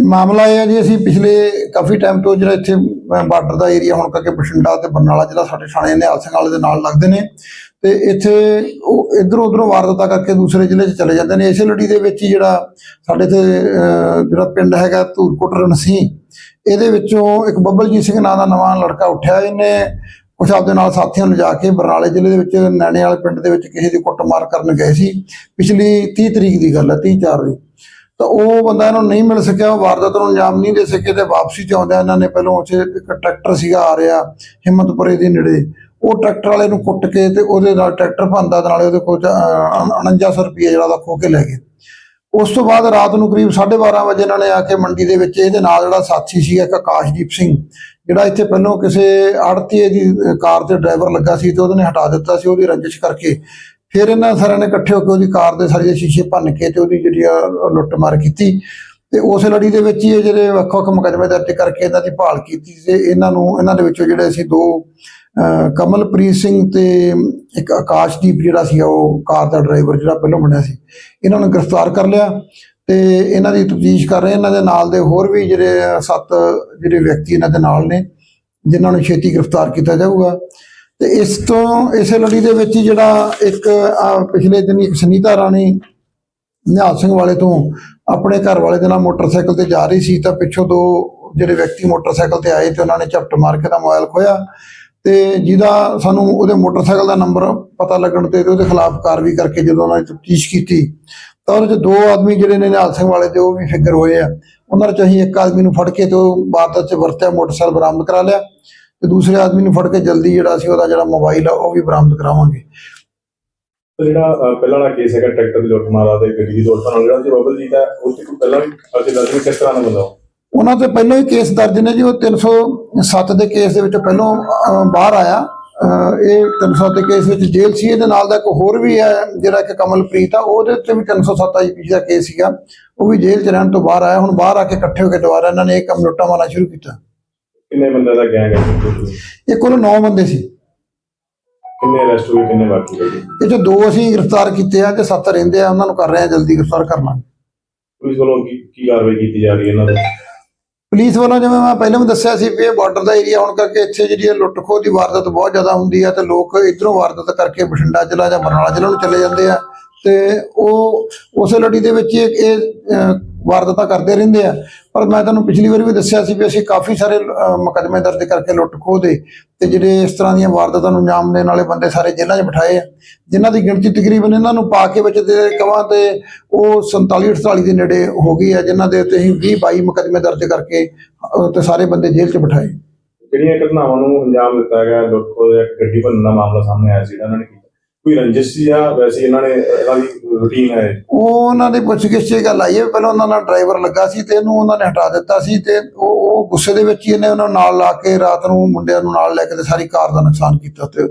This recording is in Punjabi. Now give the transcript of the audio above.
ਇਹ ਮਾਮਲਾ ਇਹ ਹੈ ਜੀ, ਅਸੀਂ ਪਿਛਲੇ ਕਾਫੀ ਟਾਈਮ ਤੋਂ ਜਿਹੜਾ ਇੱਥੇ ਬਾਰਡਰ ਦਾ ਏਰੀਆ ਹੁਣ ਕਰਕੇ ਬਠਿੰਡਾ ਤੇ ਬਰਨਾਲਾ ਜ਼ਿਲ੍ਹਾ ਸਾਡੇ ਥਾਣੇ ਨਿਹਾਲ ਸਿੰਘ ਵਾਲੇ ਦੇ ਨਾਲ ਲੱਗਦੇ ਨੇ ਤੇ ਇੱਥੇ ਉਹ ਇਧਰੋਂ ਉਧਰੋਂ ਵਾਰਦਾਤਾਂ ਕਰਕੇ ਦੂਸਰੇ ਜ਼ਿਲ੍ਹੇ 'ਚ ਚਲੇ ਜਾਂਦੇ ਨੇ। ਇਸੇ ਲੜੀ ਦੇ ਵਿੱਚ ਹੀ ਜਿਹੜਾ ਸਾਡੇ ਤੇ ਜਿਹੜਾ ਪਿੰਡ ਹੈਗਾ ਧੂਰਕੋਟ ਰਣਸੀ, ਇਹਦੇ ਵਿੱਚੋਂ ਇੱਕ ਬੱਬਲਜੀਤ ਸਿੰਘ ਨਾਂ ਦਾ ਨਵਾਂ ਲੜਕਾ ਉੱਠਿਆ। ਇਹਨੇ ਕੁਛ ਆਪਦੇ ਨਾਲ ਸਾਥੀਆਂ ਨੂੰ ਲਿਜਾ ਕੇ ਬਰਨਾਲੇ ਜ਼ਿਲ੍ਹੇ ਦੇ ਵਿੱਚ, ਨੈਣੇ ਵਾਲੇ ਪਿੰਡ ਦੇ ਵਿੱਚ ਕਿਸੇ ਦੀ ਕੁੱਟਮਾਰ ਕਰਨ ਗਏ ਸੀ। ਪਿਛਲੀ 30 ਤਰੀਕ ਦੀ ਗੱਲ ਹੈ 30 4 ਦੀ। ਤਾਂ ਉਹ ਬੰਦਾ ਇਹਨਾਂ ਨੂੰ ਨਹੀਂ ਮਿਲ ਸਕਿਆ, ਉਹ ਵਾਰਦਾਤ ਨੂੰ ਅੰਜਾਮ ਨਹੀਂ ਦੇ ਸਕੇ ਤੇ ਵਾਪਸੀ ਚ ਆਉਂਦਿਆਂ ਇਹਨਾਂ ਨੇ ਪਹਿਲਾਂ ਉੱਥੇ ਇੱਕ ਟਰੈਕਟਰ ਸੀਗਾ ਆ ਰਿਹਾ, ਹਿੰਮਤਪੁਰੇ ਦੇ ਨੇੜੇ। ਉਹ ਟਰੈਕਟਰ ਵਾਲੇ ਨੂੰ ਕੁੱਟ ਕੇ ਤੇ ਉਹਦੇ ਨਾਲ ਟਰੈਕਟਰ ਭੰਦਾ ਨਾਲੇ ਉਹਦੇ ਕੋਲ 4900 ਰੁਪਏ ਜਿਹੜਾ ਦਾ ਖੋ ਕੇ ਲੈ ਗਏ। ਉਸ ਤੋਂ ਬਾਅਦ ਰਾਤ ਨੂੰ ਕਰੀਬ 12:30 ਵਜੇ ਇਹਨਾਂ ਨੇ ਆ ਕੇ ਮੰਡੀ ਦੇ ਵਿੱਚ ਇਹਦੇ ਨਾਲ ਜਿਹੜਾ ਸਾਥੀ ਸੀਗਾ, ਇੱਕ ਆਕਾਸ਼ਦੀਪ ਸਿੰਘ, ਜਿਹੜਾ ਇੱਥੇ ਪਹਿਲਾਂ ਕਿਸੇ ਆੜਤੀਏ ਦੀ ਕਾਰ ਤੇ ਡਰਾਈਵਰ ਲੱਗਾ ਸੀ ਤੇ ਉਹਦੇ ਨੇ ਹਟਾ ਦਿੱਤਾ ਸੀ, ਉਹਦੀ ਰੰਜਿਸ਼ ਕਰਕੇ ਫਿਰ ਇਹਨਾਂ ਸਾਰਿਆਂ ਨੇ ਇਕੱਠੇ ਹੋ ਕੇ ਉਹਦੀ ਕਾਰ ਦੇ ਸਾਰੇ ਸ਼ੀਸ਼ੇ ਭੰਨ ਕੇ ਤੇ ਉਹਦੀ ਜਿਹੜੀ ਆ ਲੁੱਟਮਾਰ ਕੀਤੀ। ਤੇ ਉਸ ਲੜੀ ਦੇ ਵਿੱਚ ਹੀ ਇਹ ਜਿਹੜੇ ਵੱਖ ਵੱਖ ਮੁਕੱਦਮੇ ਦਰਜ ਕਰਕੇ ਇਹਨਾਂ ਦੀ ਭਾਲ ਕੀਤੀ ਤੇ ਇਹਨਾਂ ਨੂੰ, ਇਹਨਾਂ ਦੇ ਵਿੱਚੋਂ ਜਿਹੜੇ ਸੀ ਦੋ ਕਮਲਪ੍ਰੀਤ ਸਿੰਘ ਤੇ ਇੱਕ ਆਕਾਸ਼ਦੀਪ ਜਿਹੜਾ ਸੀ ਉਹ ਕਾਰ ਦਾ ਡਰਾਈਵਰ ਜਿਹੜਾ ਪਹਿਲਾਂ ਬਣਿਆ ਸੀ, ਇਹਨਾਂ ਨੂੰ ਗ੍ਰਿਫਤਾਰ ਕਰ ਲਿਆ ਤੇ ਇਹਨਾਂ ਦੀ ਤਫਤੀਸ਼ ਕਰ ਰਹੇ, ਇਹਨਾਂ ਦੇ ਨਾਲ ਦੇ ਹੋਰ ਵੀ ਜਿਹੜੇ ਸੱਤ ਜਿਹੜੇ ਵਿਅਕਤੀ ਇਹਨਾਂ ਦੇ ਨਾਲ ਨੇ, ਜਿਨ੍ਹਾਂ ਨੂੰ ਛੇਤੀ ਗ੍ਰਿਫਤਾਰ ਕੀਤਾ ਜਾਊਗਾ। ਤੇ ਇਸ ਤੋਂ ਇਸੇ ਲੜੀ ਦੇ ਵਿੱਚ ਹੀ ਜਿਹੜਾ ਇੱਕ ਪਿਛਲੇ ਦਿਨੀ ਇੱਕ ਸੁਨੀਤਾ ਰਾਣੀ ਨਿਹਾਲ ਸਿੰਘ ਵਾਲੇ ਤੋਂ ਆਪਣੇ ਘਰ ਵਾਲੇ ਦੇ ਨਾਲ ਮੋਟਰਸਾਈਕਲ ਤੇ ਜਾ ਰਹੀ ਸੀ ਤਾਂ ਪਿੱਛੋਂ ਦੋ ਜਿਹੜੇ ਵਿਅਕਤੀ ਮੋਟਰਸਾਈਕਲ ਤੇ ਆਏ ਤੇ ਉਹਨਾਂ ਨੇ ਝਪਟ ਮਾਰ ਕੇ ਦਾ ਮੋਬਾਈਲ ਖੋਇਆ ਤੇ ਜਿਹਦਾ ਸਾਨੂੰ ਉਹਦੇ ਮੋਟਰਸਾਈਕਲ ਦਾ ਨੰਬਰ ਪਤਾ ਲੱਗਣ ਤੇ ਉਹਦੇ ਖਿਲਾਫ ਕਾਰਵਾਈ ਕਰਕੇ ਜਦੋਂ ਉਹਨਾਂ ਨੇ ਤਫਤੀਸ਼ ਕੀਤੀ, ਤਾਂ ਉਹਦੇ ਚ ਦੋ ਆਦਮੀ ਜਿਹੜੇ ਨੇ ਨਿਹਾਲ ਸਿੰਘ ਵਾਲੇ ਤੇ ਉਹ ਵੀ ਫਿਗਰ ਹੋਏ ਆ। ਉਹਨਾਂ ਚ ਅਸੀਂ ਇੱਕ ਆਦਮੀ ਨੂੰ ਫੜ ਕੇ ਤੇ ਉਹ ਵਾਰਦਾਤ ਚ ਵਰਤਿਆ, ਮੋਟਰਸਾਈਕਲ ਬਰਾਮਦ ਕਰਾ ਲਿਆ। ਤੇ ਦੂਸਰੇ ਆਦਮੀ ਨੂੰ ਫੜ ਕੇ ਜਲਦੀ ਜਿਹੜਾ ਸੀ ਉਹਦਾ ਜਿਹੜਾ ਮੋਬਾਈਲ ਆ ਉਹ ਵੀ ਬਰਾਮਦ ਕਰਾਵਾਂਗੇ। ਜਿਹੜਾ ਪਹਿਲਾਂ ਵਾਲਾ ਕੇਸ ਹੈਗਾ ਟਰੈਕਟਰ ਦੀ ਲੁੱਟ ਮਾਰਾ ਤੇ ਗੱਡੀ ਦੀ ਤੋੜ ਨਾਲ ਜਿਹੜਾ ਜੀ ਬਬਲਜੀਤ ਹੈ ਉਹ ਤੇ ਪਹਿਲਾਂ ਵੀ ਅਸੀਂ ਦੱਸ ਕਿਸ ਤਰ੍ਹਾਂ ਦਾ ਬੰਦਾ ਉਹ? ਉਹਨਾਂ ਤੇ ਪਹਿਲਾਂ ਹੀ ਕੇਸ ਦਰਜ ਨੇ ਜੀ ਉਹ 307 ਦੇ ਕੇਸ ਦੇ ਵਿੱਚ ਪਹਿਲਾਂ ਬਾਹਰ ਆਇਆ। ਇਹ 307 ਦੇ ਕੇਸ ਵਿੱਚ ਜੇਲ੍ਹ ਸੀ ਇਹਦੇ ਨਾਲ ਦਾ ਇੱਕ ਹੋਰ ਵੀ ਹੈ ਜਿਹੜਾ ਇੱਕ ਕਮਲਪ੍ਰੀਤ ਆ ਉਹਦੇ ਤੇ ਵੀ 307 ਆਈਪੀਸੀ ਦਾ ਕੇਸ ਸੀਗਾ। ਉਹ ਵੀ ਜੇਲ੍ਹ ਚ ਰਹਿਣ ਤੋਂ ਬਾਹਰ ਆਇਆ ਹੁਣ ਬਾਹਰ ਆ ਕੇ ਇਕੱਠੇ ਹੋ ਕੇ ਦੁਬਾਰਾ ਇਹਨਾਂ ਨੇ ਇਹ ਕੰਮ ਲੁੱਟਾਂ ਮਾਰਨਾ ਸ਼ੁਰੂ ਕੀਤਾ। ਕਿੰਨੇ ਬੰਦੇ ਦਾ ਗੈਂਗ ਹੈ? ਇਹ ਕੋਲ 9 ਬੰਦੇ ਸੀ। ਕਿੰਨੇ ਅਰੈਸਟ ਹੋਏ ਕਿੰਨੇ ਬਾਕੀ ਹੈ ਜੀ ਇਹ ਚੋਂ ਦੋ ਅਸੀਂ ਗ੍ਰਿਫਤਾਰ ਕੀਤੇ ਆ ਤੇ ਸੱਤ ਰਹਿੰਦੇ ਆ ਉਹਨਾਂ ਨੂੰ ਕਰ ਰਹੇ ਆ ਜਲਦੀ ਗ੍ਰਿਫਤਾਰ ਕਰਨਾ ਪੁਲਿਸ ਵੱਲੋਂ ਕੀ ਕੀ ਕਾਰਵਾਈ ਕੀਤੀ ਜਾ ਰਹੀ ਹੈ ਇਹਨਾਂ ਦੇ ਪੁਲਿਸ ਵੱਲੋਂ ਜਿਵੇਂ ਮੈਂ ਪਹਿਲਾਂ ਵੀ ਦੱਸਿਆ ਸੀ ਵੀ ਇਹ ਬਾਰਡਰ ਦਾ ਏਰੀਆ ਹੋਣ ਕਰਕੇ ਇੱਥੇ ਜਿਹੜੀ ਇਹ ਲੁੱਟ ਖੋਹ ਦੀ ਵਾਰਦਾਤ ਬਹੁਤ ਜ਼ਿਆਦਾ ਹੁੰਦੀ ਹੈ ਤੇ ਲੋਕ ਇਧਰੋਂ ਵਾਰਦਾਤ ਕਰਕੇ ਬਠਿੰਡਾ ਜ਼ਿਲ੍ਹਾ ਜਾਂ ਬਰਨਾਲਾ ਜ਼ਿਲ੍ਹਾ ਨੂੰ ਚਲੇ ਜਾਂਦੇ ਆ ਤੇ ਉਹ ਉਸੇ ਲੜੀ ਦੇ ਵਿੱਚ ਇਹ ਵਾਰਦਾਤਾਂ ਕਰਦੇ ਰਹਿੰਦੇ ਆ। ਪਰ ਮੈਂ ਤੁਹਾਨੂੰ ਪਿਛਲੀ ਵਾਰ ਵੀ ਦੱਸਿਆ ਸੀ ਵੀ ਅਸੀਂ ਕਾਫੀ ਸਾਰੇ ਅਹ, ਦਰਜ ਕਰਕੇ ਲੁੱਟ ਖੋਹ ਦੇ ਤੇ ਜਿਹੜੇ ਇਸ ਤਰ੍ਹਾਂ ਦੀਆਂ ਵਾਰਦਾਤਾਂ ਨੂੰ ਅੰਜਾਮ ਦੇਣ ਵਾਲੇ ਬੰਦੇ ਸਾਰੇ ਜੇਲ੍ਹਾਂ 'ਚ ਬਿਠਾਏ ਆ। ਜਿਨ੍ਹਾਂ ਦੀ ਗਿਣਤੀ ਤਕਰੀਬਨ ਇਹਨਾਂ ਨੂੰ ਪਾ ਕੇ ਵਿੱਚ ਦੇ ਕਵਾਂ ਤੇ ਉਹ 47 48 ਦੇ ਨੇੜੇ ਹੋ ਗਈ ਆ ਜਿਨ੍ਹਾਂ ਦੇ ਉੱਤੇ ਅਸੀਂ 20 22 ਮੁਕੱਦਮੇ ਦਰਜ ਕਰਕੇ ਤੇ ਸਾਰੇ ਬੰਦੇ ਜੇਲ੍ਹ 'ਚ ਬਿਠਾਏ। ਜਿਹੜੀਆਂ ਘਟਨਾਵਾਂ ਨੂੰ ਅੰਜਾਮ ਦਿੱਤਾ ਗਿਆ ਲੁੱਟ ਖੋਹ ਜਾਂ ਗੱਡੀ ਭੰਨਣ ਦਾ ਮਾਮਲਾ ਸਾਹਮਣੇ ਆਇਆ ਸੀ ਇਹਨਾਂ ਨੇ ਕੋਈ ਰੰਜਿਸ਼ ਸੀ ਜਾਂ ਵੈਸੇ ਇਹਨਾਂ ਨੇ, ਇਹਨਾਂ ਦੀ ਰੂਟੀਨ ਹੈ? ਉਹ ਉਹਨਾਂ ਦੇ ਪੁੱਛਗਿੱਛ 'ਚ ਇਹ ਗੱਲ ਆਈ ਹੈ ਵੀ ਪਹਿਲਾਂ ਉਹਨਾਂ ਨਾਲ ਡਰਾਈਵਰ ਲੱਗਾ ਸੀ ਤੇ ਇਹਨੂੰ ਉਹਨਾਂ ਨੇ ਹਟਾ ਦਿੱਤਾ ਸੀ ਤੇ ਉਹ ਉਹ ਗੁੱਸੇ ਦੇ ਵਿੱਚ ਹੀ ਇਹਨੇ ਉਹਨਾਂ ਨੂੰ ਨਾਲ ਲਾ ਕੇ ਰਾਤ ਨੂੰ ਮੁੰਡਿਆਂ ਨੂੰ ਨਾਲ ਲੈ ਕੇ ਤੇ ਸਾਰੀ ਕਾਰ ਦਾ ਨੁਕਸਾਨ ਕੀਤਾ ਤੇ